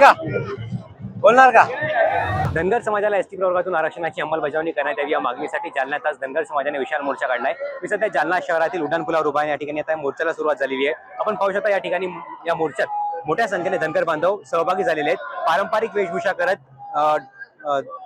का? बोलणार का? धनगर समाजाला एसटी प्रवर्गातून आरक्षणाची अंमलबजावणी करण्यात यावी या मागणीसाठी जालन्यात आज धनगर समाजाने विशाल मोर्चा काढलाय. मी सध्या जालना शहरातील उड्डाणपुलावर उभा आहे. या ठिकाणी आता मोर्चाला सुरुवात झालेली आहे. आपण पाहू शकता या ठिकाणी या मोर्चात मोठ्या संख्येने धनगर बांधव सहभागी झालेले आहेत. पारंपरिक वेशभूषा करत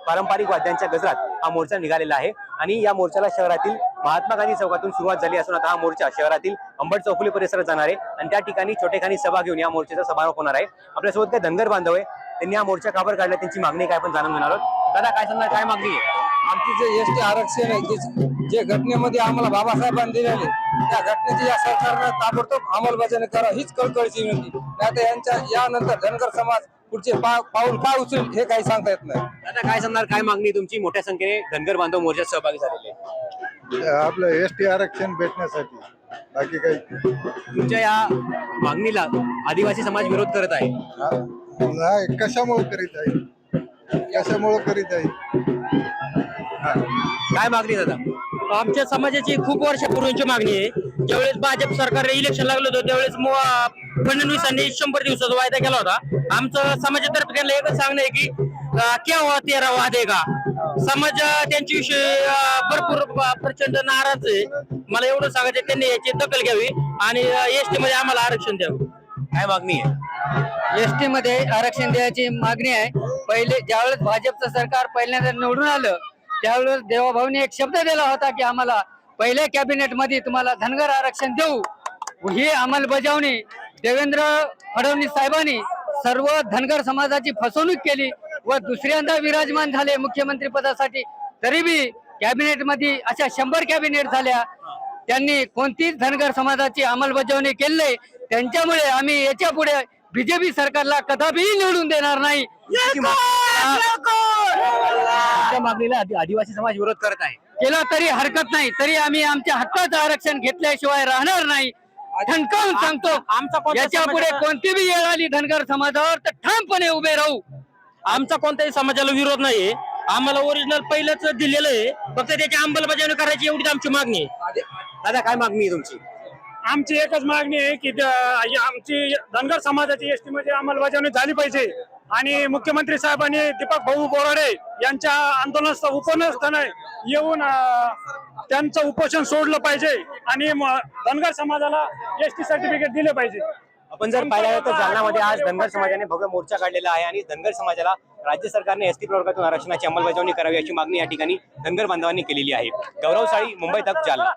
पारंपरिक वाद्यांच्या गजरात हा मोर्चा निघालेला आहे. आणि या मोर्चाला शहरातील महात्मा गांधी चौकातून सुरुवात झाली असून आता हा मोर्चा शहरातील अंबड चौफुली परिसरात जाणार आहे. आणि त्या ठिकाणी छोटेखानी सभा घेऊन या मोर्चाचा समारोप होणार आहे. आपल्यासोबत काही धनगर बांधव आहे. त्यांनी हा मोर्चा काबर काढला त्यांची मागणी काय पण जाणून घेणार आहोत. दादा काय सांगणार काय मागणी आहे? आमची जे एस टी आरक्षण आहे जे- जे घटनेमध्ये आम्हाला बाबासाहेबांनी दिलेले त्या घटनेची या सरकारनं ताबडतोब अंमलबजावणी करा हीच कळकळीची विनंती. नाही यांच्या यानंतर धनगर समाज पुढचे पा- पाऊल काय उचलेल हे काही सांगता येत नाही. दादा काय सांगणार काय मागणी तुमची? मोठ्या संख्येने धनगर बांधव मोर्चात सहभागी झालेले आहेत. आपलं एस टी आरक्षण भेटण्यासाठी. बाकी काही तुमच्या या मागणीला आदिवासी समाज विरोध करत आहे. हा? नाही कशामुळे करीत आहे? कशामुळे करीत आहे? काय मागणी दादा? आमच्या समाजाची खूप वर्षापूर्वीची मागणी आहे. ज्यावेळेस भाजप सरकार इलेक्शन लागलं होतं त्यावेळेस मो- फडणवीसांनी शंभर दिवसाचा वायदा केला होता. आमचं समाजातर्फे त्यांना एकच सांगणं आहे की अं, केव्हा तेरा वादे का? समाज त्यांच्याविषयी भरपूर प्रचंड नाराज आहे. मला एवढं सांगायचं त्यांनी याची दखल घ्यावी आणि एस टी मध्ये आम्हाला आरक्षण द्यावं. काय मागणी आहे? एस टी मध्ये आरक्षण द्यायची मागणी आहे. पहिले ज्यावेळेस भाजपचं सरकार पहिल्यांदा निवडून आलं त्यावेळेस देवाभाऊने एक शब्द दिला होता की आम्हाला पहिल्या कॅबिनेटमध्ये तुम्हाला धनगर आरक्षण देऊ. ही अंमलबजावणी देवेंद्र फडणवीस साहेबांनी सर्व धनगर समाजाची फसवणूक केली. व दुसऱ्यांदा विराजमान झाले मुख्यमंत्री पदासाठी. तरी बी कॅबिनेटमध्ये अशा शंभर कॅबिनेट झाल्या. त्यांनी कोणतीच धनगर समाजाची अंमलबजावणी केली नाही. त्यांच्यामुळे आम्ही याच्यापुढे बीजेपी सरकारला कदापि निवडून देणार नाही. मागणीला आदि- आदिवासी समाज विरोध करत आहे. केला तरी हरकत नाही. तरी आम्ही आमच्या हक्काचं आरक्षण घेतल्याशिवाय राहणार नाही. ठणकावून सांगतो आमचा कोणता याच्यापुढे कोणती बी येळ आली धनगर समाजावर तर ठामपणे उभे राहू. आमचा कोणत्याही समाजाला विरोध नाहीये. आम्हाला ओरिजिनल पहिलंच दिलेलं आहे. फक्त त्याची अंमलबजावणी करायची एवढीच आमची मागणी आहे. दादा काय मागणी आहे तुमची? आमची एकच मागणी आहे की द- आमची धनगर समाजाची एसटी मध्ये अंमलबजावणी झाली पाहिजे. आणि मुख्यमंत्री साहेबांनी दीपक भाऊ बोराडे यांच्या आंदोलनास उपनस्थाने येऊन अं, त्यांचं उपोषण सोडलं पाहिजे. आणि म- धनगर समाजाला एसटी सर्टिफिकेट दिले पाहिजे. आपण जर पाहिलं तर जालन्यामध्ये आज धनगर समाजाने भव्य मोर्चा काढलेला आहे आणि धनगर समाजाला राज्य सरकारने एसटी प्रवर्गातून आरक्षणाची अंमलबजावणी करावी अशी मागणी या ठिकाणी धनगर बांधवांनी केलेली आहे. गौरव साळी मुंबई तक जालना.